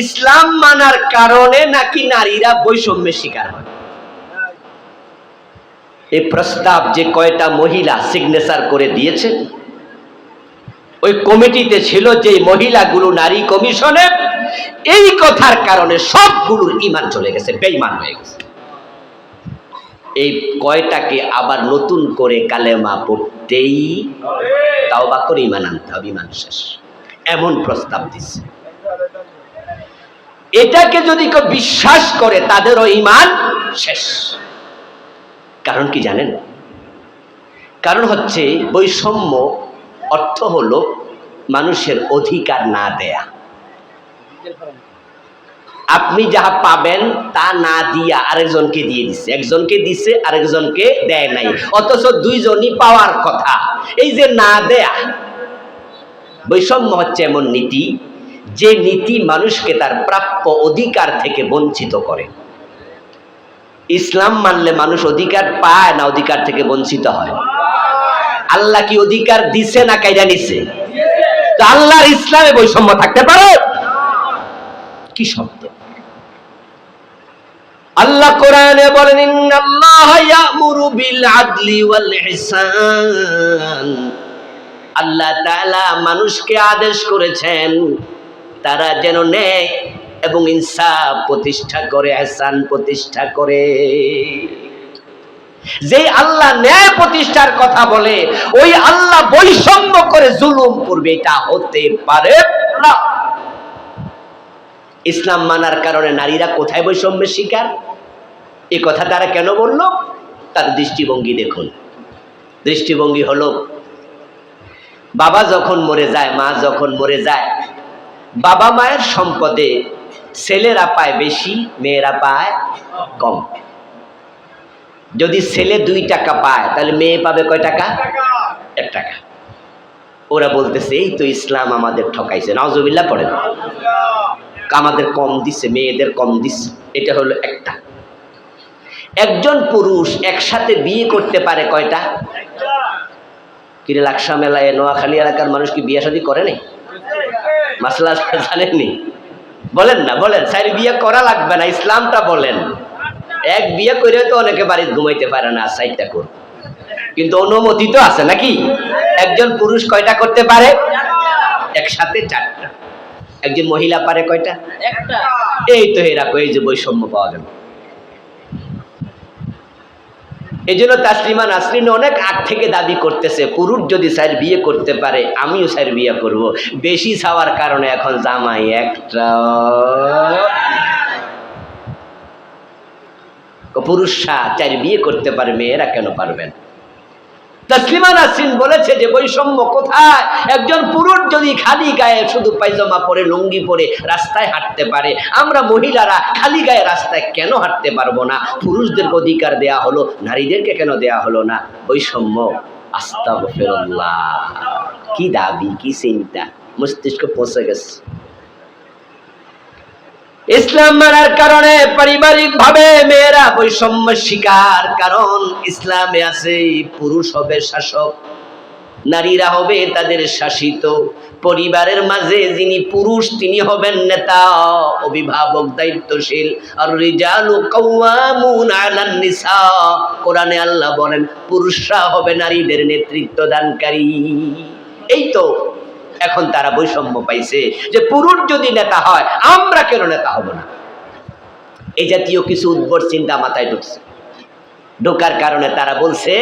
ইসলাম মানার কারণে নাকি নারীরা বৈষম্যের শিকার হয়? এই প্রস্তাব যে কয়টা মহিলা সিগনেচার করে দিয়েছে, ওই কমিটিতে ছিল যে মহিলাগুলো নারী কমিশনে এই কথার কারণে সবগুলোর ইমান চলে গেছে বেইমান হয়ে গেছে। এই কয়টাকে আবার নতুন করে কালেমা পড়তেই তাও বা করে ইমান আনতে হবে, ইমান শেষ। এমন প্রস্তাব দিচ্ছে এটাকে যদি কেউ বিশ্বাস করে, তাদেরও ইমান শেষ। কারণ কি জানেন? কারণ হচ্ছে বৈষম্য অর্থ হলো মানুষের অধিকার না দেয়া। আপনি যাহা পাবেন তা না দিয়া আরেকজনকে দিয়ে দিছে। একজনকে দিছে, আরেকজনকে দেয় নাই। অথচ দুইজনই পাওয়ার কথা। এই যে না দেয়া, বৈষম্য হচ্ছে এমন নীতি, যে নীতি মানুষকে তার প্রাপ্য অধিকার থেকে বঞ্চিত করে। ইসলাম মানলে মানুষ অধিকার পায় না অধিকার থেকে বঞ্চিত হয়? আল্লাহ কি অধিকার দিছে না কাইরা নিছে? আল্লাহর ইসলামে বৈষম্য থাকতে পারে? কি শব্দ আল্লাহ কোরআনে বলেন, ইন্নাল্লাহ ইয়ামুরু বিল আদলি ওয়াল ইহসান আল্লাহ তাআলা মানুষকে আদেশ করেছেন, তারা যেন নেয় এবং ইনসাফ প্রতিষ্ঠা করে, এহসান প্রতিষ্ঠা করে। যে আল্লাহ ন্যায় প্রতিষ্ঠার কথা বলে, ওই আল্লাহ বৈষম্য করে জুলুম করবে, এটা হতে পারে না। ইসলাম মানার কারণে নারীরা কোথায় বৈষম্যের শিকার? এ কথা তারা কেন বলল? তার দৃষ্টিভঙ্গি দেখুন। দৃষ্টিভঙ্গি হলো, বাবা যখন মরে যায়, মা যখন মরে যায়, বাবা মায়ের সম্পদে ছেলেরা পায় বেশি, মেয়েরা পায় কম। যদি ছেলে দুই টাকা পায়, তাহলে মেয়ে পাবে কয় টাকা? এক টাকা। ওরা বলতেছে, এই তো ইসলাম আমাদের ঠকাইছে। নজবিল্লা পড়ে আমাদের কম দিছে, মেয়েদের কম দিছে। এটা হলো একটা। একজন পুরুষ একসাথে বিয়ে করতে পারে কয়টা? কিরে লাকসা মেলায় নোয়াখালী এলাকার মানুষ কি বিয়ে শাদী করে নাই মাসলা জানেননি? বলেন না, বলেন। স্যার, বিয়ে করা লাগবে না, ইসলামটা বলেন। এক বিয়ে করে তো অনেকে বাড়িতে ঘুমাইতে পারে না সাইডটা কর কিন্তু অনুমতি তো আছে নাকি? একজন পুরুষ কয়টা করতে পারে? একসাথে চারটা। একজন মহিলা পারে কয়টা? এই তো এরা এই যে বৈষম্য পাওয়া গেল। এই জন্য তাসলিমা নাসরিন অনেক আগ থেকে দাবি করতেছে পুরুষ যদি স্যার বিয়ে করতে পারে আমিও স্যার বিয়ে করব। বেশি ছাওয়ার কারণে এখন জামাই একটা। পুরুষরা চার বিয়ে করতে পারে মেয়েরা কেন পারবেন তসলিমা নাসরিন বলেছে যে বৈষম্য কোথায়? একজন পুরুষ যদি খালি গায়ে শুধু পায়জামা পরে, লুঙ্গি পরে রাস্তায় হাঁটতে পারে, আমরা মহিলারা খালি গায়ে রাস্তায় কেন হাঁটতে পারব না? পুরুষদেরকে অধিকার দেয়া হলো, নারীদেরকে কেন দেয়া হলো না? বৈষম্য, আস্তাগফিরুল্লাহ। কি দাবি, কি চিন্তা? মস্তিষ্ক পৌঁছে গেছে। ইসলাম মানার কারণে পারিবারিক ভাবে মেয়েরা বৈষম্য শিকার, কারণ ইসলামে আছে পুরুষ হবে শাসক, নারীরা হবে তাদের শাসিত। পরিবারের মাঝে যিনি পুরুষ, তিনি হবেন নেতা, অভিভাবক, দায়িত্বশীল। আর রিজালু কোরআনে আল্লাহ বলেন, পুরুষরা হবে নারীদের নেতৃত্ব দানকারী এই তো এখন তারা বৈষম্য পাইছে যে পুরুষ যদি নেতা হয়, আমরা কেন নেতা হব না? এই জাতীয় কিছু উদ্ভট চিন্তা মাথায় ঢুকছে। ঢোকার কারণে তারা বলছে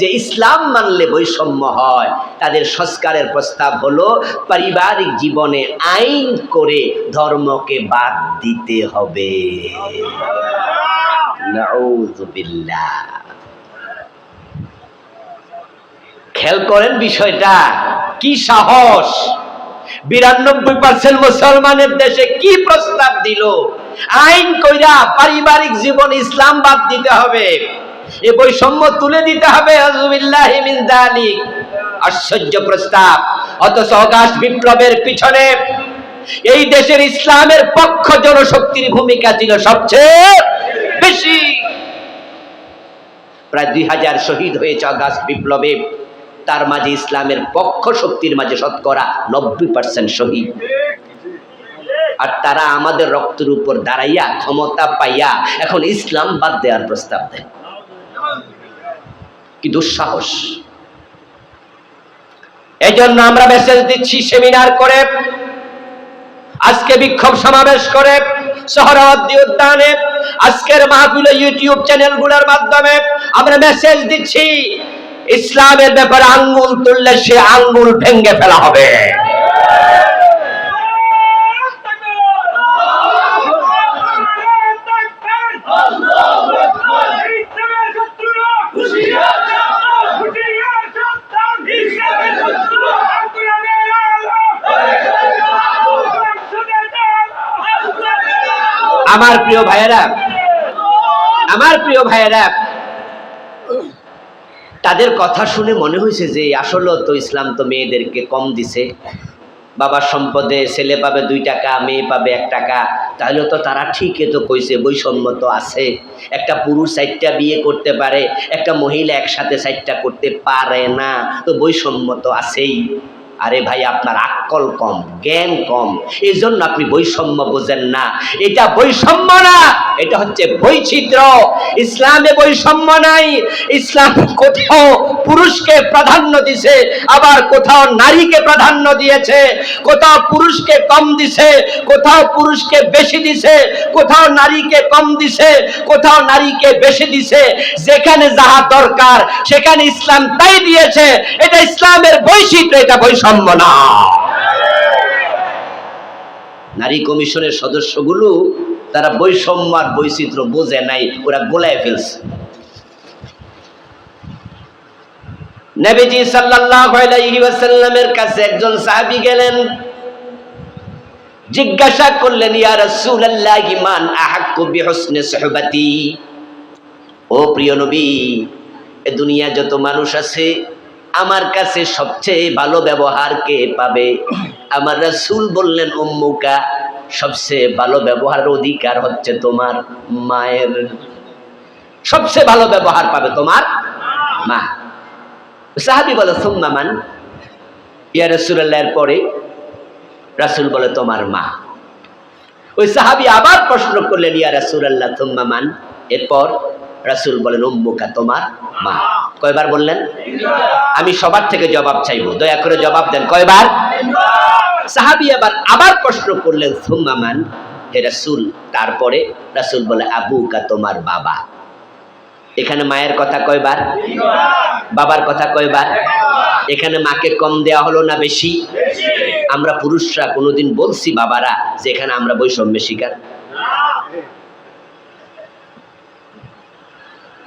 যে ইসলাম মানলে বৈষম্য হয়। তাদের সংস্কারের প্রস্তাব হলো, পারিবারিক জীবনে আইন করে ধর্মকে বাদ দিতে হবে। নাউযুবিল্লাহ। খেয়াল করেন বিষয়টা। কি সাহস? বিরানব্বই পার্সেন্ট মুসলমানের দেশে কি প্রস্তাব দিল? আইন কইরা পারিবারিক জীবন ইসলাম বাদ দিতে হবে। এ বৈষম্য তুলে দিতে হবে আশ্চর্য প্রস্তাব। অথচ অগাস্ট বিপ্লবের পিছনে এই দেশের ইসলামের পক্ষ জনশক্তির ভূমিকা ছিল সবচেয়ে বেশি। প্রায় দুই হাজার শহীদ হয়েছে অগাস্ট বিপ্লবে। তার মাঝে ইসলামের পক্ষ শক্তির মাঝে শতকরা নব্বই পার্সেন্ট শহীদ। আর তারা আমাদের রক্তের উপর দাঁড়াইয়া ক্ষমতা পাইয়া এখন ইসলাম বাদ দেওয়ার প্রস্তাব দেয়। কি দুঃসাহস। এই জন্য আমরা মেসেজ দিচ্ছি সেমিনার করে, আজকে বিক্ষোভ সমাবেশ করে উদ্যানে, আজকের মাহফিল ইউটিউব চ্যানেলগুলোর মাধ্যমে আমরা মেসেজ দিচ্ছি। ইসলামের ব্যাপারে আঙ্গুল তুললে সে আঙ্গুল ভেঙ্গে ফেলা হবে। আমার প্রিয় ভাইয়েরা, আমার প্রিয় ভাইয়েরা তাদের কথা শুনে মনে হয়েছে যে আসলে তো ইসলাম তো মেয়েদেরকে কম দিছে। বাবার সম্পদে ছেলে পাবে দুই টাকা, মেয়ে পাবে এক টাকা। তাহলে তো তারা ঠিকই তো কইছে, বৈষম্য তো আছে। একটা পুরুষ চারটা বিয়ে করতে পারে, একটা মহিলা একসাথে চারটা করতে পারে না। তো বৈষম্য তো আছেই। আরে ভাই, আপনার আক্কল কম, জ্ঞান কম এই জন্য আপনি বৈষম্য বোঝেন না। এটা বৈষম্য না, এটা হচ্ছে বৈচিত্র্য। ইসলামে বৈষম্য নাই, ইসলাম কোথাও পুরুষকে প্রাধান্য দিছে, আবার কোথাও নারীকে প্রাধান্য দিয়েছে। কোথাও পুরুষকে কম দিছে, কোথাও পুরুষকে বেশি দিছে, কোথাও নারীকে কম দিছে, কোথাও নারীকে বেশি দিছে। যেখানে যাহা দরকার, সেখানে ইসলাম তাই দিয়েছে। এটা ইসলামের বৈচিত্র্য, এটা বৈষম্য। না নারী কমিশনের সদস্যগুলো তারা বৈষম্য আর বৈচিত্র্য বোঝে নাই, ওরা গোলায় ফেলছে। নবীজি ওয়াসাল্লামের কাছে একজন সাহাবী গেলেন, জিজ্ঞাসা করলেন ও প্রিয় নবী, এ দুনিয়া যত মানুষ আছে আমার কাছে সবচেয়ে ভালো ব্যবহার কে পাবে? আমার রাসূল বললেন, উম্মুকা, সবচেয়ে ভালো ব্যবহারের অধিকার হচ্ছে তোমার মায়ের। সবচেয়ে ভালো ব্যবহার পাবে তোমার মা। সাহাবি বলে সুম্মামান ইয়া রসুল্লাহের পরে রাসুল বলে, তোমার মা। ওই সাহাবি আবার প্রশ্ন করলেন, ইয়া রাসুল্লাহ তুম্মামান এরপর রাসুল বলেন, উম্মুকা, তোমার মা। কয়বার বললেন? আমি সবার থেকে জবাব চাইব। দয়া করে জবাব দেন। কয়বার? সাহাবি আবার আবার প্রশ্ন করলেন সুম্মামান হে রাসুল, তারপরে রাসুল বলে, আবুকা তোমার বাবা। এখানে মায়ের কথা কয়বার? বাবার কথা কয়বার? এখানে মাকে কম দেওয়া হলো না বেশি? আমরা পুরুষরা কোনোদিন বলছি বাবারা যে এখানে আমরা বৈষম্যের শিকার।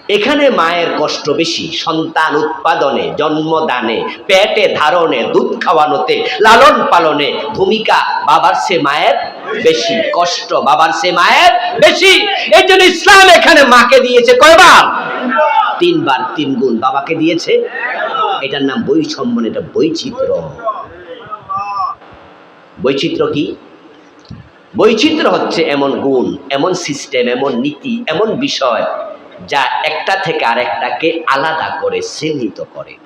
এখানে মায়ের কষ্ট বেশি সন্তান উৎপাদনে জন্মদানে পেটে ধারণে দুধ খাওয়ানোতে লালন পালনে ভূমিকা বাবার সে মায়ের বেশি কষ্ট বাবার সে মায়ের বেশি। এই জন্য ইসলাম এখানে মাকে দিয়েছে কয়বার? তিনবার তিন গুণ বাবাকে দিয়েছে। এটার নাম বৈষম্য না, এটা বৈচিত্র্য। বৈচিত্র্য কি? বৈচিত্র্য হচ্ছে এমন গুণ এমন সিস্টেম এমন নীতি এমন বিষয় যা একটা থেকে আরেকটাকে আলাদা করে চিহ্নিত করে।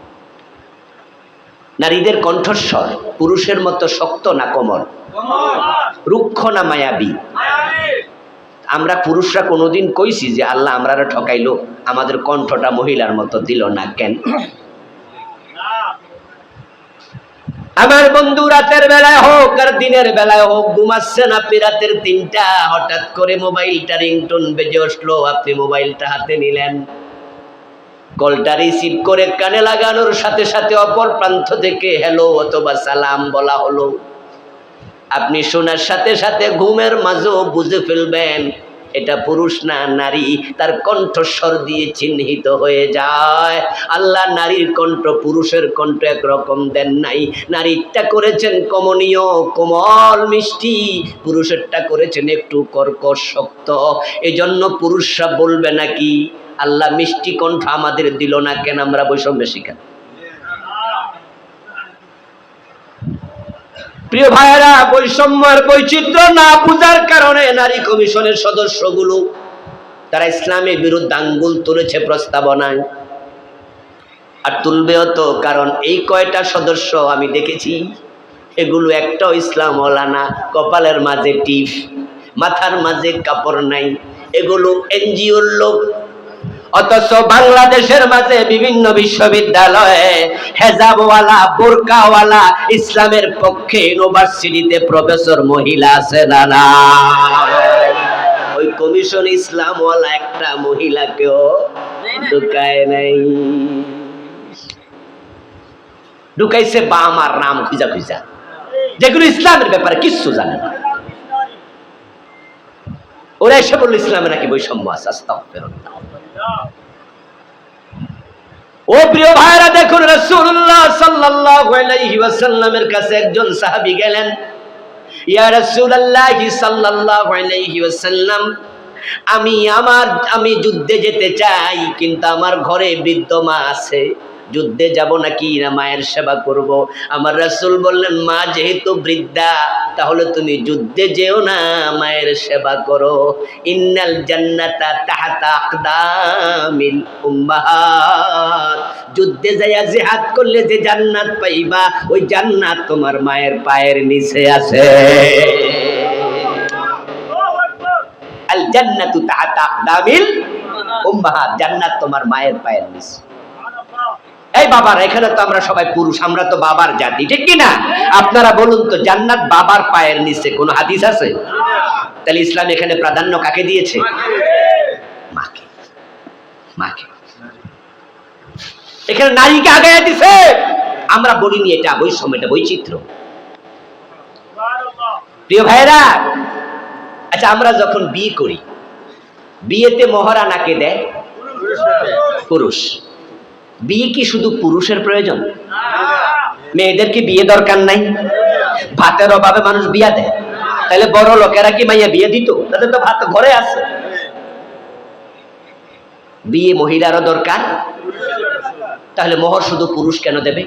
নারীদের কণ্ঠস্বর পুরুষের মতো শক্ত না কোমল? রুক্ষ না মায়াবী? আমরা পুরুষরা কোনোদিন কইছি যে, আল্লাহ আমরা ঠকাইলো, আমাদের কণ্ঠটা মহিলার মতো দিল না কেন? আমার বন্ধু রাতের বেলায় হোক আর দিনের বেলায় হোক ঘুমাচ্ছেন আপনি রাতের তিনটা, হঠাৎ করে মোবাইলটা রিংটোন বেজে উঠল। আপনি মোবাইলটা হাতে নিলেন। কলটা রিসিভ করে কানে লাগানোর সাথে সাথে অপর প্রান্ত থেকে হ্যালো অথবা সালাম বলা হলো। আপনি শোনার সাথে সাথে ঘুমের মাঝেও বুঝে ফেলবেন এটা পুরুষ না নারী, তার কণ্ঠস্বর দিয়ে চিহ্নিত হয়ে যায়। আল্লাহ নারীর কণ্ঠ পুরুষের কণ্ঠ একরকম দেন নাই। নারীরটা করেছেন কমনীয়, কোমল, মিষ্টি। পুরুষেরটা করেছেন একটু কর্কশ, শক্ত। এজন্য পুরুষরা বলবে নাকি, আল্লাহ মিষ্টি কণ্ঠ আমাদের দিল না কেন? আমরা বৈষম্য শিখা প্রিয় ভাইয়েরা, বৈষম্যের বৈচিত্র্য না বুঝার কারণে নারী কমিশনের সদস্যগুলো তারা ইসলামের বিরুদ্ধে আঙ্গুল তুলেছে প্রস্তাবনায়। আর তুলবেও তো কারণ এই কয়টা সদস্য আমি দেখেছি, এগুলো একটাও ইসলাম হলা না, কপালের মাঝে টিপ, মাথার মাঝে কাপড় নাই, এগুলো এনজিওর লোক অথচ বাংলাদেশের মাঝে বিভিন্ন বিশ্ববিদ্যালয়ে হেজাবওয়ালা বোরকাওয়ালা ইসলামের পক্ষে ইউনিভার্সিটিতে প্রফেসর মহিলা আছে না না ওই কমিশন ইসলামওয়ালা একটা মহিলাকেও ঢুকায় নাই। ঢুকাইছে বা আমার নাম খুঁজা খুঁজা। যেগুলো ইসলামের ব্যাপারে কিচ্ছু জানে না। ওরা এসে বলল ইসলামে নাকি বৈষম্য আছে আস্তাগফিরুল্লাহ। ও প্রিয় ভাইরা, দেখুন রসুল্লাহ সাল্লাহামের কাছে একজন সাহাবি গেলেন। ইয়া রাসূলুল্লাহ সাল্লাল্লাহু আলাইহি আমি আমার, আমি যুদ্ধে যেতে চাই, কিন্তু আমার ঘরে বৃদ্ধ মা আছে। যুদ্ধে যাব নাকি? না মায়ের সেবা করব। আমার রাসূল বললেন, মা, যেহেতু বৃদ্ধা, তাহলে তুমি যুদ্ধে যেও না, মায়ের সেবা করো। ইন্নাল জান্নাতা তাহাতা আকদামিল উম্মাহাত। যুদ্ধে যাইয়া জিহাদ করলে যে জান্নাত পাইবা, ওই জান্নাত তোমার মায়ের পায়ের নিচে আছে। আল জান্নাতু তাহাতা আকদামিল উম্মাহাত, জান্নাত তোমার মায়ের পায়ের নিচে। এই বাবার, এখানে তো আমরা সবাই পুরুষ, আমরা তো বাবার জাতি, ঠিক কি না আপনারা বলুন তো, জান্নাত বাবার পায়ের নিচে কোন হাদিস আছে? তাহলে ইসলাম এখানে প্রাধান্য কাকে দিয়েছে? মাকে। মাকে। এখানে নারীকে আগে দিছে? আমরা বলিনি এটা বৈষম্য, এটা বৈচিত্র্য। প্রিয় ভাইরা আচ্ছা আমরা যখন বিয়ে করি, বিয়েতে মহরা নাকে দেয় পুরুষ। বিয়ে কি শুধু পুরুষের প্রয়োজন? মেয়েদের কি বিয়ে দরকার নাই। ভাতের অভাবে মানুষ বিয়া দেয়। তাহলে বড় লোকেরা কি মাইয়া বিয়ে দিত? তাদের তো ভাত ঘরে আছে। বিয়ে মহিলারও দরকার। তাহলে মোহর শুধু পুরুষ কেন দেবে?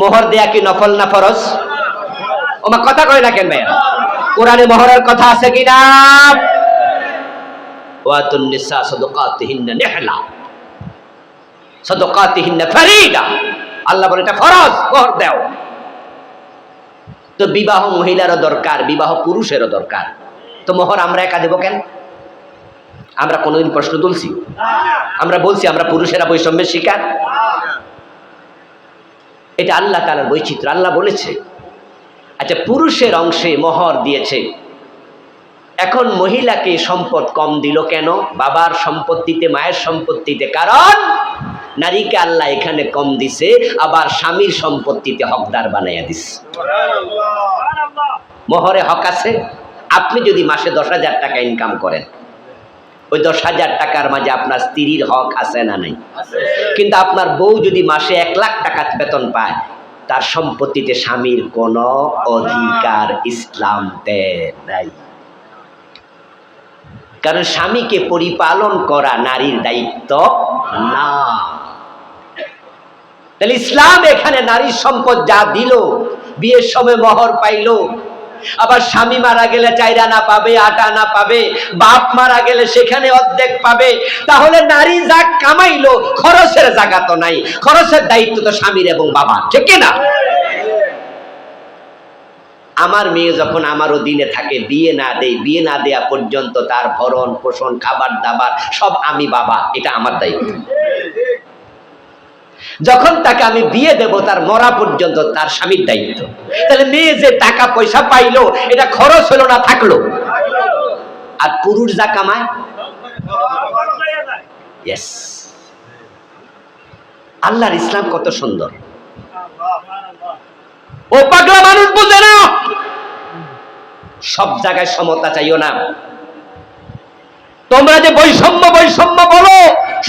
মোহর দেয়া কি নফল না ফরজ? ওমা, কথা কয় না কেন ভাইয়া? কোরআনে মোহরের কথা আছে কি না ওয়াতুন নিসা সাদকাতিহিন্না নিহলা। আল্লাহ বলে, এটা ফরজ মোহর দাও। তো বিবাহ মহিলারও দরকার, বিবাহ পুরুষেরও দরকার। তো মোহর আমরা একা দেবো কেন? আমরা কোনোদিন প্রশ্ন তুলছি। আমরা বলছি, আমরা পুরুষেরা বৈষম্যের শিকার। এটা আল্লাহ তালার বৈচিত্র্য। আল্লাহ বলেছে আচ্ছা পুরুষের অংশে মোহর দিয়েছে। এখন মহিলাকে সম্পদ কম দিল কেন? বাবার সম্পত্তিতে, মায়ের সম্পত্তিতে। কারণ নারীকে আল্লাহ এখানে কম দিছে, আবার স্বামীর সম্পত্তিতে হকদার বানাইয়া দিছে। মোহরে হক আছে? আপনি যদি মাসে দশ হাজার টাকা ইনকাম করেন, ওই দশ হাজার টাকার মাঝে আপনার স্ত্রীর হক আছে না নাই? কিন্তু আপনার বউ যদি মাসে এক লাখ টাকা বেতন পায়, তার সম্পত্তিতে স্বামীর কোনো অধিকার ইসলাম নাই। কারণ স্বামীকে পরিপালন করা নারীর দায়িত্ব না। তাহলে ইসলাম এখানে নারীর সম্পদ যা দিল, বিয়ের সময় মহর পাইলো। আবার স্বামী মারা গেলে চাইরা না পাবে, আটা না পাবে, বাপ মারা গেলে সেখানে অর্ধেক পাবে। তাহলে নারী যা কামাইলো, খরচের জায়গা তো নাই, খরচের দায়িত্ব তো স্বামীর এবং বাবার, ঠিক না আমার মেয়ে যখন আমারও দিনে থাকে, বিয়ে না দেয়, বিয়ে না দেয়া পর্যন্ত তার ভরণ পোষণ খাবার দাবার সব আমি বাবা, এটা আমার দায়িত্ব। যখন তাকে আমি বিয়ে দেব, তার মরা পর্যন্ত তার স্বামীর দায়িত্ব। তাহলে মেয়ে যে টাকা পয়সা পাইলো, এটা খরচ হলো না, থাকল? আর পুরুষ যা কামায়? আল্লাহর ইসলাম কত সুন্দর। ও পাগলা মানুষ, বুঝে না? সব জায়গায় সমতা চাইও না। তোমরা যে বৈষম্য বৈষম্য বলো,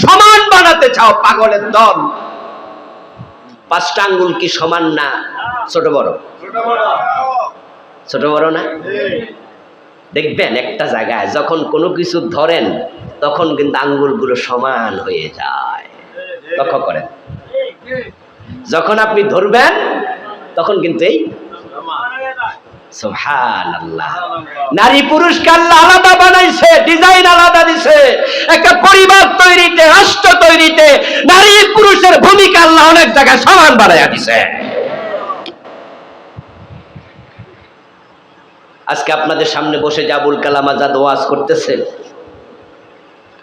সমান বানাতে চাও পাগলের দল। পাঁচটা আঙ্গুল কি সমান না ছোট বড়? ছোট বড়। না? দেখবেন একটা জায়গায় যখন কোনো কিছু ধরেন তখন কিন্তু আঙ্গুলগুলো সমান হয়ে যায়। লক্ষ্য করেন। যখন আপনি ধরবেন তখন কিন্তু এই নারী পুরুষকে আল্লাহ আলাদা বানাইছে ডিজাইন আলাদা দিছে একটা পরিবার তৈরিতে রাষ্ট্র তৈরিতে নারী পুরুষের ভূমিকা আল্লাহ অনেক জায়গায় সমান বানাইয়া দিছে। আজকে আপনাদের সামনে বসে জাবুল কালাম আজাদ ওয়াজ করতেছে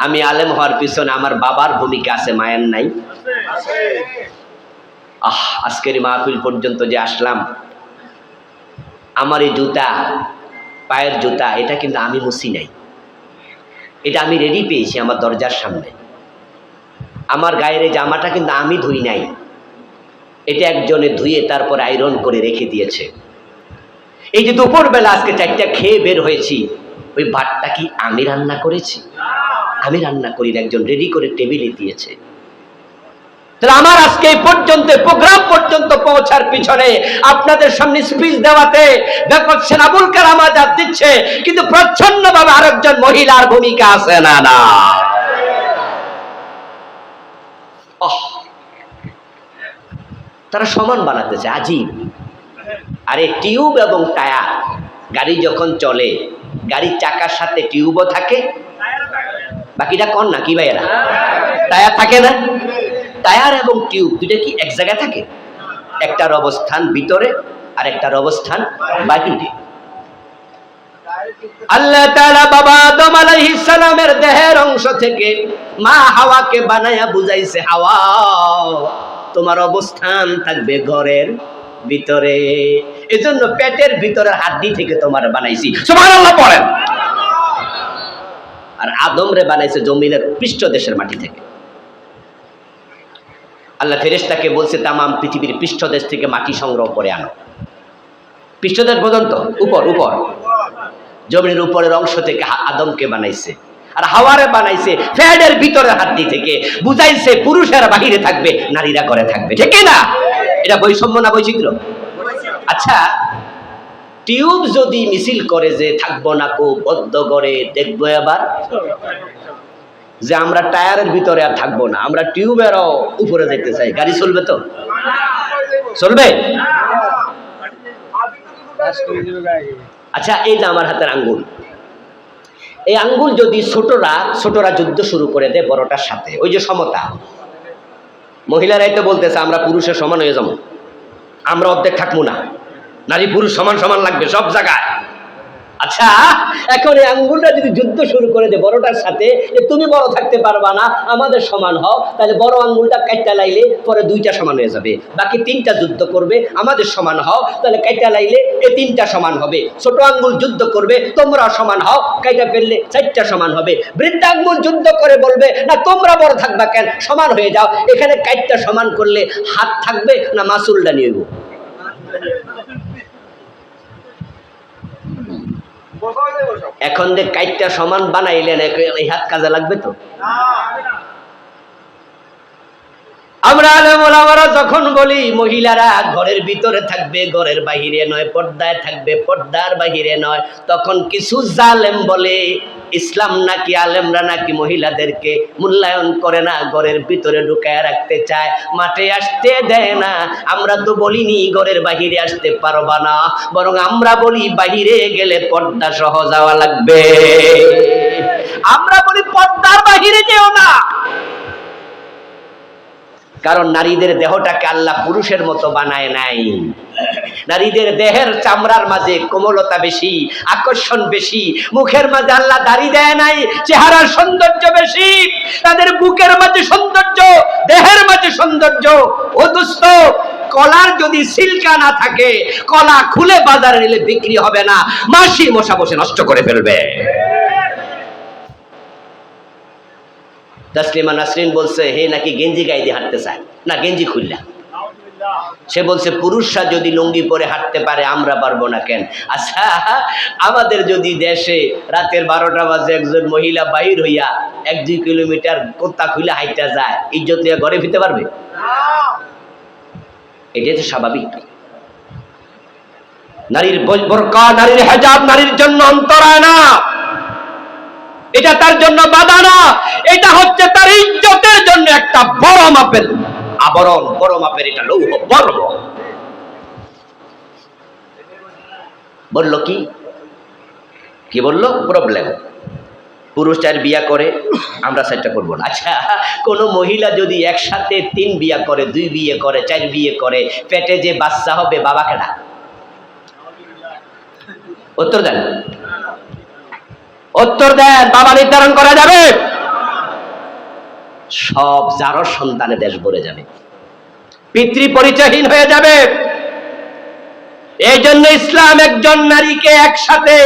আমি আলেম হওয়ার পিছনে আমার বাবার ভূমিকা আছে মায়ের নাই। আহ আজকের মাহফিল পর্যন্ত যে আসলাম আমার এই জুতা, পায়ের জুতা, এটা কিন্তু আমি মুছি নাই। এটা আমি রেডি পেয়েছি আমার দরজার সামনে। আমার গায়ের এই জামাটা কিন্তু আমি ধুই নাই। এটা একজনে ধুয়ে তারপর আয়রন করে রেখে দিয়েছে। এই যে দুপুরবেলা আজকে চারটা খেয়ে বের হয়েছি, ওই ভাতটা কি আমি রান্না করেছি? আমি রান্না করি একজন রেডি করে টেবিলে দিয়েছে। তাহলে আমার আজকে এই পর্যন্ত প্রোগ্রাম পর্যন্ত পৌঁছার পিছনে আপনাদের সামনে স্পিচ দেওয়াতে ব্যাপক সেনাবুল কালাম আজাদ দিচ্ছে, কিন্তু প্রচ্ছন্ন ভাবে আরেকজন মহিলার ভূমিকা আছে না না? তারা সমান বানাতেছে আজীব আরে টিউব এবং টায়ার, গাড়ি যখন চলে, গাড়ির চাকার সাথে টিউবও থাকে, বাকিটা কন না কি ভাইয়েরা? টায়ার থাকে না? টায়ার এবং টিউব দুইটা কি এক জায়গায় থাকে? একটার অবস্থান ভিতরে আর একটার অবস্থান বাহিরে। আল্লাহ তাআলা বাবা আদম আলাইহিস সালামের দেহের অংশ থেকে মা হাওয়াকে বানায়া বুঝাইছে, হাওয়া, তোমার অবস্থান থাকবে ঘরের ভিতরে। এজন্য পেটের ভিতরের হাড্ডি থেকে তোমার বানাইছি। সুবহানাল্লাহ পড়েন। আর আদম রে বানাইছে জমিনের পৃষ্ঠদেশের মাটি থেকে। আল্লাহ ফেরেশতাকে বলছে, তামাম পৃথিবীর পৃষ্ঠদেশ থেকে মাটি সংগ্রহ করে আনো। পৃষ্ঠদেশ পর্যন্ত? উপর উপর। জমিনের উপরের অংশ থেকে আদমকে বানাইছে। আর হাওয়ারে বানাইছে ফ্যাডের ভিতরে হাড্ডি থেকে। বুঝাইছে, পুরুষেরা বাহিরে থাকবে, নারীরা করে থাকবে। ঠিক না এটা বৈষম্য না বৈচিত্র্য? আচ্ছা টিউব যদি মিছিল করে যে, থাকব না কো বদ্ধ করে দেখব এবার। যে আমরা টায়ারের ভিতরে আর থাকব না, আমরা টিউবেরও উপরে যেতে চাই। গাড়ি চলবে তো? চলবে? আচ্ছা এই যে আমার হাতের আঙ্গুল। এই আঙ্গুল যদি ছোটরা ছোটরা যুদ্ধ শুরু করে দেয় বড়টার সাথে, ওই যে সমতা। মহিলারাই তো বলতেছে, আমরা পুরুষের সমান হয়ে যাব। আমরা অর্ধেক থাকব না। নারী পুরুষ সমান সমান লাগবে সব জায়গায়। আচ্ছা এখন এই আঙ্গুলটা যদি যুদ্ধ শুরু করে দেয় বড়টার সাথে, যে তুমি বড় থাকতে পারবা না, আমাদের সমান হও, তাহলে বড় আঙ্গুলটা কাইটা লাইলে পরে দুইটা সমান হয়ে যাবে। বাকি তিনটা যুদ্ধ করবে, আমাদের সমান হও, তাহলে কাইটা লাইলে এই তিনটা সমান হবে। ছোট আঙ্গুল যুদ্ধ করবে তোমরা সমান হও, কাইটা ফেললে চারটা সমান হবে। বৃদ্ধ আঙ্গুল যুদ্ধ করে বলবে, না, তোমরা বড় থাকবা কেন? সমান হয়ে যাও। এখানে কাইটটা সমান করলে হাত থাকবে না মাসুলটা নিয়ে এখন যে কাইটটা সমান বানাইলেন এই হাত কাজে লাগবে তো? আমরা আমরা যখন বলি, মহিলারা ঘরের ভিতরে থাকবে, ঘরের বাহিরে নয়, পর্দায় থাকবে, পর্দার বাহিরে নয়। তখন কিছু জালেম বলে, ইসলাম নাকি আলেমরা নাকি মহিলাদেরকে মূল্যায়ন করে না, ঘরের ভিতরে ঢুকায় রাখতে চায়, মাঠে আসতে দেয় না। আমরা তো বলিনি ঘরের বাহিরে আসতে পারবা না, বরং আমরা বলি বাহিরে গেলে পর্দা সহ যাওয়া লাগবে। আমরা বলি, পর্দার বাহিরে যেও না। কারণ নারীদের দেহটাকে আল্লাহ পুরুষের মতো বানায় নাই। নারীদের দেহের চামড়ার মাঝে কোমলতা বেশি, আকর্ষণ বেশি, মুখের মাঝে আল্লাহ দাড়ি দেয় নাই, চেহারার সৌন্দর্য বেশি, তাদের বুকের মাঝে সৌন্দর্য, দেহের মাঝে সৌন্দর্য। ও দুস্থ কলার যদি সিল্কা না থাকে, কলা খুলে বাজারে নিলে বিক্রি হবে না, মাসি মশা বসে নষ্ট করে ফেলবে। তাসলিমা নাসরিন বলছে, হে নাকি গেঞ্জি গায়ে দিয়ে হাঁটতে চায়? না, গেঞ্জি খুললা। সে বলছে, পুরুষরা যদি লুঙ্গি পরে হাঁটতে পারে, আমরা পারব না কেন? আচ্ছা আমাদের যদি দেশে রাতের বারোটা বাজে একজন মহিলা বাইর হইয়া এক দুই কিলোমিটার কোত্তা খুলে হাইটা যায়, ইজ্জত নিয়ে ঘরে ফিরতে পারবে? এটাই তো স্বাভাবিক। নারীর বোরকা, নারীর হেজাব, নারীর জন্য অন্তরায় না। এটা তার জন্য বাধা না। এটা হচ্ছে তার ইজ্জতের জন্য একটা বড় মাপের আবরণ। বড় মাপের এটা লৌহ বর্ম বলল কি? কি বলল? প্রবলেম পুরুষ চার বিয়া করে, আমরা সেটা করব না। আচ্ছা কোনো মহিলা যদি একসাথে তিন বিয়া করে, দুই বিয়ে করে, চার বিয়ে করে, পেটে যে বাচ্চা হবে, বাবাকে না উত্তর দেন। উত্তর দেন, বাবা নির্ধারণ করা যাবে। সব যারও সন্তানে দেশ ভরে যাবে। পিতৃ পরিচয়হীন হয়ে যাবে। এই জন্য ইসলাম একজন নারীকে একসাথে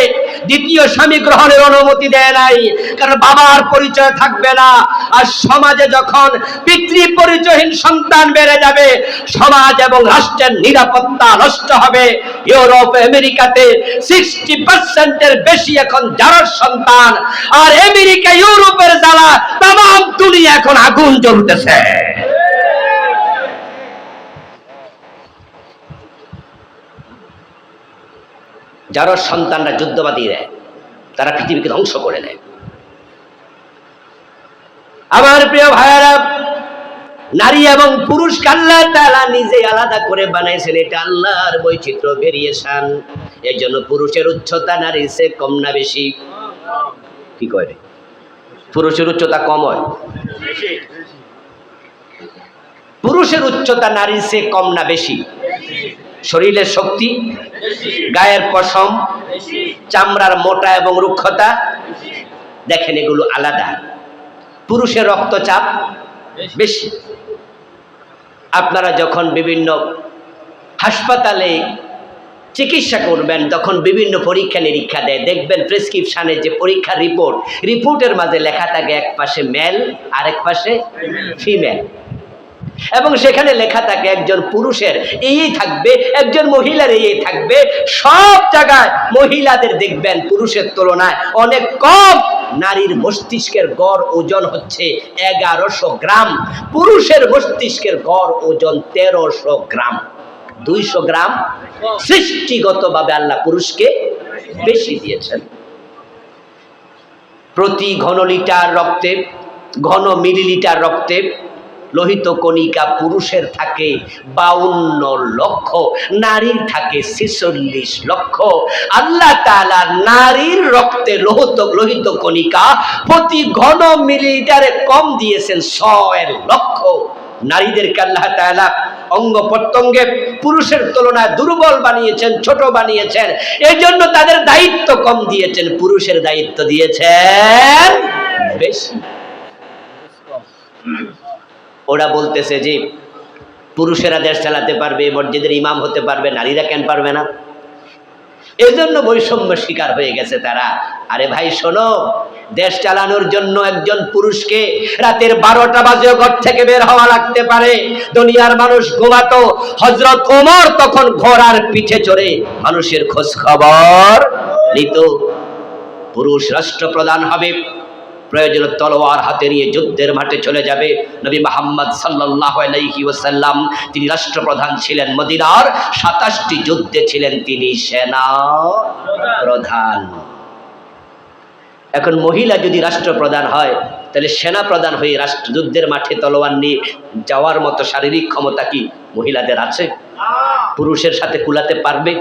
দ্বিতীয় স্বামী গ্রহণের অনুমতি দেয় নাই, কারণ বাবার পরিচয় থাকবে না। আর সমাজে যখন পিতৃ পরিচয়হীন সন্তান বেড়ে যাবে, সমাজ এবং রাষ্ট্রের নিরাপত্তা নষ্ট হবে। ইউরোপ, আমেরিকাতে সিক্সটি পার্সেন্টের বেশি এখন যারার সন্তান, আর আমেরিকা, ইউরোপের জ্বালা তাম দুনিয়া এখন আগুন জ্বলতেছে। যারা সন্তানরা যুদ্ধবাদী দেয়, তারা পৃথিবীকে ধ্বংস করে দেয়। আমার প্রিয় ভাইয়ারা, নারী এবং পুরুষ আল্লাহ তাআলা নিজে আলাদা করে বানাইছেন, এটা আল্লাহর বৈচিত্র্য ভেরিয়েশন এর জন্য পুরুষের উচ্চতা নারীর সে কম না বেশি। কি করে পুরুষের উচ্চতা কম হয়? পুরুষের উচ্চতা নারীর সে কম না বেশি? শরীরের শক্তি, গায়ের পশম, চামড়ার মোটা এবং রুক্ষতা, দেখেন এগুলো আলাদা। পুরুষের রক্তচাপ বেশি। আপনারা যখন বিভিন্ন হাসপাতালে চিকিৎসা করবেন, তখন বিভিন্ন পরীক্ষা নিরীক্ষা দেয়। দেখবেন প্রেসক্রিপশানে যে পরীক্ষার রিপোর্ট, রিপোর্টের মাঝে লেখা থাকে, এক পাশে মেল আরেক পাশে ফিমেল এবং সেখানে লেখা থাকে, একজন পুরুষের এই থাকবে, একজন মহিলার এই থাকবে। সব জায়গায় মহিলাদের দেখবেন পুরুষের তুলনায় অনেক কম। নারীর মস্তিষ্কের গড় ওজন হচ্ছে এগারোশো গ্রাম। পুরুষের মস্তিষ্কের গড় ওজন তেরোশো গ্রাম। দুইশো গ্রাম সৃষ্টিগতভাবে আল্লাহ পুরুষকে বেশি দিয়েছেন। প্রতি ঘন লিটার রক্তে, ঘন মিলিলিটার রক্তে লোহিত কণিকা পুরুষের থাকে বাউন্ন লক্ষ, নারীর থাকে ছেচল্লিশ লক্ষ। আল্লাহ তালা নারীর রক্তে লোহিত লোহিত কণিকা প্রতি ঘন মিলিটারে কম দিয়েছেন ছয় লক্ষ। নারীদেরকে আল্লাহ তালা অঙ্গ প্রত্যঙ্গে পুরুষের তুলনায় দুর্বল বানিয়েছেন, ছোট বানিয়েছেন। এই জন্য তাদের দায়িত্ব কম দিয়েছেন, পুরুষের দায়িত্ব দিয়েছেন বেশি। ওরা বলতেছে যে, পুরুষেরা দেশ চালাতে পারবে, মসজিদের ইমাম হতে পারবে, নারীরা কেন পারবে না? এজন্য বৈষম্য শিকার হয়ে গেছে তারা। আরে ভাই, শোনো, দেশ চালানোর জন্য একজন পুরুষকে রাতের বারোটা বাজে ঘর থেকে বের হওয়া লাগতে পারে। দুনিয়ার মানুষ ঘুমাতো হজরত ওমর তখন ঘোড়ার পিঠে চড়ে মানুষের খোঁজ খবর নিত। পুরুষ রাষ্ট্রপ্রধান হবে। প্রয়োজন তলোয়ার হাতে নিয়ে যুদ্ধের মাঠে চলে যাবে। নবী মোহাম্মদ সাল্লাহ আলাইহি ওয়াসাল্লাম, তিনি রাষ্ট্রপ্রধান ছিলেন মদিনার, সাতাশটি যুদ্ধে ছিলেন তিনি সেনা প্রধান। এখন মহিলা যদি রাষ্ট্রপ্রধান হয়, তাহলে সেনা প্রধান হয়ে রাষ্ট্র, যুদ্ধের মাঠে তলোয়ার নিয়ে যাওয়ার মতো শারীরিক ক্ষমতা কি মহিলাদের আছে? পুরুষের সাথে কুলাতে পারবে?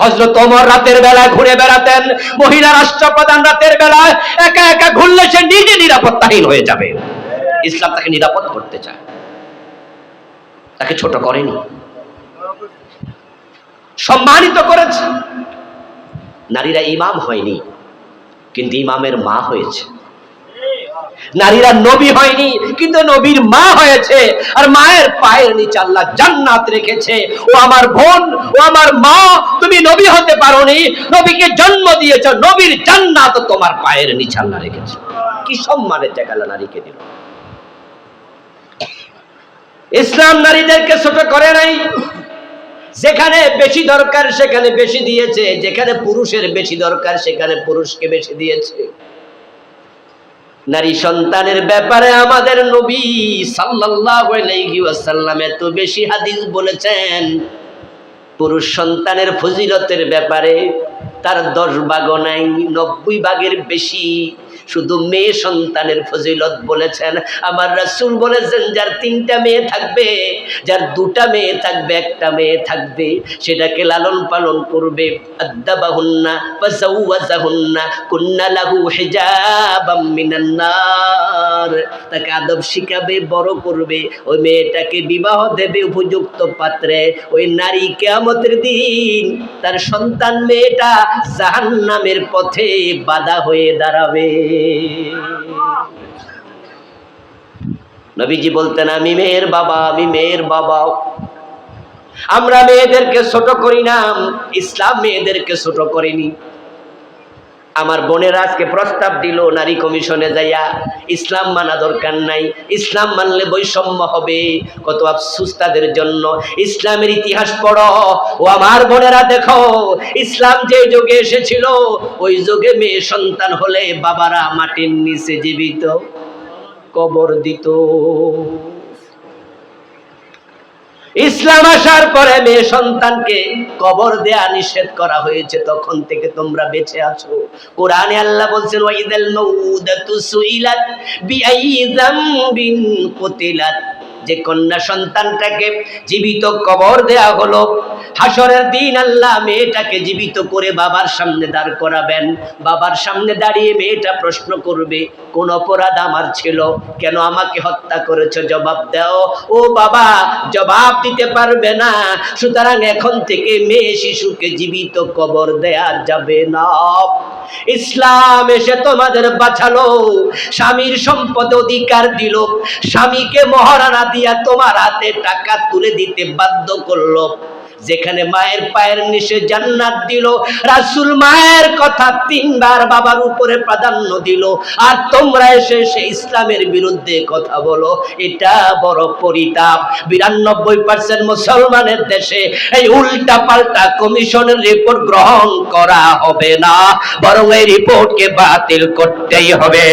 হজরত ওমর রাতের বেলায় ঘুরে বেড়াতেন, মহিলা রাষ্ট্রপ্রধান রাতের বেলায় একা একা ঘুরলে সে নিজে নিরাপত্তাহীন হয়ে যাবে। ইসলাম তাকে নিরাপদ করতে চায়। তাকে ছোট করেনি। সম্মানিত করেছে। নারীরা ইমাম হয়নি, কিন্তু ইমামের মা হয়েছে। নারীরা নবী হয়নি, কিন্তু নবীর মা হয়েছে, আর মায়ের পায়ের নিচে আল্লাহ জান্নাত রেখেছে। ও আমার বোন, ও আমার মা, তুমি নবী হতে পারোনি, নবীকে জন্ম দিয়েছ, নবীর জান্নাত তোমার পায়ের নিচে আল্লাহ রেখেছে। কি সম্মানের জায়গা নারীকে দিল। ইসলাম নারীদেরকে ছোট করে নাই। যেখানে বেশি দরকার, সেখানে বেশি দিয়েছে। যেখানে পুরুষের বেশি দরকার, সেখানে পুরুষকে বেশি দিয়েছে। নারী সন্তানের ব্যাপারে আমাদের নবী ওয়াসাল্লাম এত বেশি হাদিস বলেছেন। পুরুষ সন্তানের ফজিলতের ব্যাপারে তার দশ ভাগও নাই, নব্বই ভাগের বেশি। শুধু মেয়ে সন্তানের ফজিলত বলেছেন। আমার রাসূল বলেছেন, যার তিনটা মেয়ে থাকবে, যার দুটা মেয়ে থাকবে, একটা মেয়ে থাকবে, সেটাকে লালন পালন করবে। তাকে আদব শিখাবে, বড় করবে। ওই মেয়েটাকে বিবাহ দেবে উপযুক্ত পাত্রে। ওই নারী কেয়ামতের দিন তার সন্তান মেয়েটা জাহান্নামের পথে বাধা হয়ে দাঁড়াবে। নবীজি বলতেন, আমি মেয়ের বাবা, আমি মেয়ের বাবা আমরা মেয়েদেরকে ছোট করি না, ইসলাম মেয়েদেরকে ছোট করেনি। আমার বোনের আজকে প্রস্তাব দিল, নারী কমিশনে যাইয়া, ইসলাম মানা দরকার নাই, ইসলাম মানলে বৈষম্য হবে। কত আফসুস তাদের জন্য। ইসলামের ইতিহাস পড়ো। ও আমার বোনেরা দেখো, ইসলাম যে যুগে এসেছিল, ওই যুগে মেয়ে সন্তান হলে বাবারা মাটির নিচে জীবিত, কবর দিত। ইসলাম আসার পরে মেয়ে সন্তানকে কবর দেয়া নিষেধ করা হয়েছে, তখন থেকে তোমরা বেঁচে আছো। কোরআনে আল্লাহ বলছেন, ওয়াইদাল মাউদাতু সুইলাত বিআই যামবিন কুতিলাত। যে কন্যা সন্তানটাকে জীবিত কবর দেয়া হলো হাসরের দিন আল্লাহ মেয়েটাকে জীবিত করে বাবার সামনে দাঁড় করাবেন। বাবার সামনে দাঁড়িয়ে মেয়েটা প্রশ্ন করবে, কোন অপরাধ আমার ছিল? কেন আমাকে হত্যা করেছ? জবাব দাও। ও বাবা, জবাব দিতে পারবে না। সুতরাং এখন থেকে মেয়ে শিশুকে জীবিত কবর দেয়া যাবে না। ইসলাম এসে তোমাদের বাঁচালো। স্বামীর সম্পদ অধিকার দিল। স্বামীকে মহারানা দিয়া তোমার হাতে টাকা তুলে দিতে বাধ্য করল। যেখানে মায়ের পায়ের নিচে জান্নাত দিল, রাসুল মায়ের কথা তিনবার বাবার উপরে প্রাধান্য দিল। আর তোমরা এসে সে ইসলামের বিরুদ্ধে কথা বলো, এটা বড় পরিতাপ। বিরানব্বই পার্সেন্ট মুসলমানের দেশে এই উল্টা পাল্টা কমিশনের রিপোর্ট গ্রহণ করা হবে না, বরং এই রিপোর্টকে বাতিল করতেই হবে।